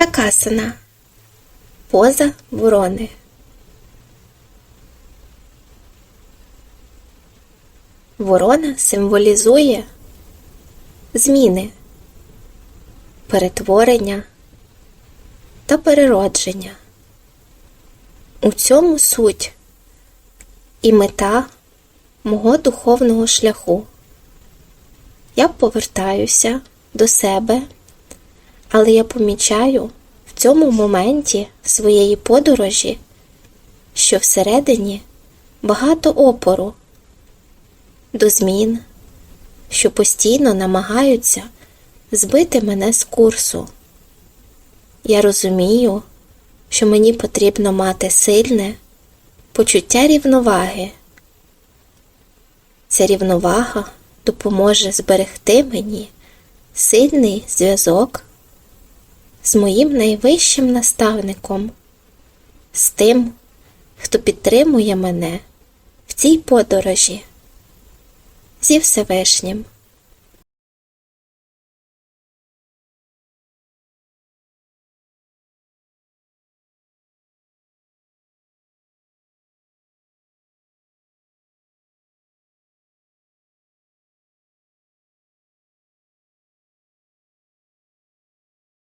Какасана. Поза ворони. Ворона символізує зміни, перетворення та переродження. У цьому суть і мета мого духовного шляху. Я повертаюся до себе, але я помічаю в цьому моменті своєї подорожі, що всередині багато опору до змін, що постійно намагаються збити мене з курсу. Я розумію, що мені потрібно мати сильне почуття рівноваги. Ця рівновага допоможе зберегти мені сильний зв'язок з моїм найвищим наставником, з тим, хто підтримує мене в цій подорожі зі Всевишнім.